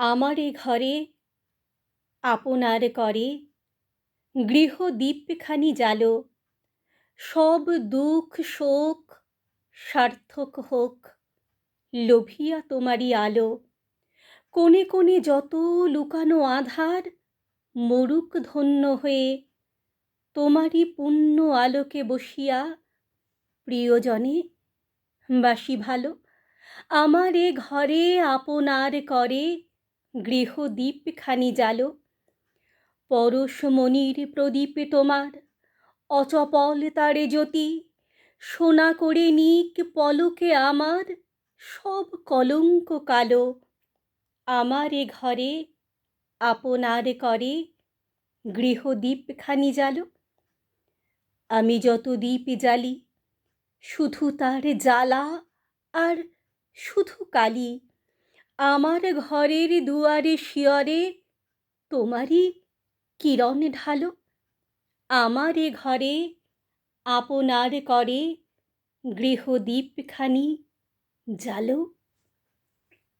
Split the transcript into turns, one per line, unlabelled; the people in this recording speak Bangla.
আমারে ঘরে আপনার করে। গৃহদীপখানি জালো। সব দুঃখ শোক সার্থক হোক, লোভিয়া তোমারই আলো। কোণে কোণে যত লুকানো আঁধার, মরুক ধন্য হয়ে তোমারই পুণ্য আলোকে বসিয়া, প্রিয়জনে, বাসি ভালো। আমার এ ঘরে আপনার করে গৃহদীপখানি জ্বালো পরশমণির প্রদীপে তোমার, অচপল তারে জ্যোতি, সোনা করে নিক পলকে আমার, সব কলঙ্ক কালো। আমার এ ঘরে, আপনার করে গৃহদীপখানি জ্বালো আমি যত দীপ জ্বালি, শুধু তার জ্বালা আর শুধু কালি। আমার ঘরের দুয়ারে শিয়রে তোমারই কিরণ ঢালো। আমার এ ঘরে আপনার করে গৃহদীপখানি জ্বালো।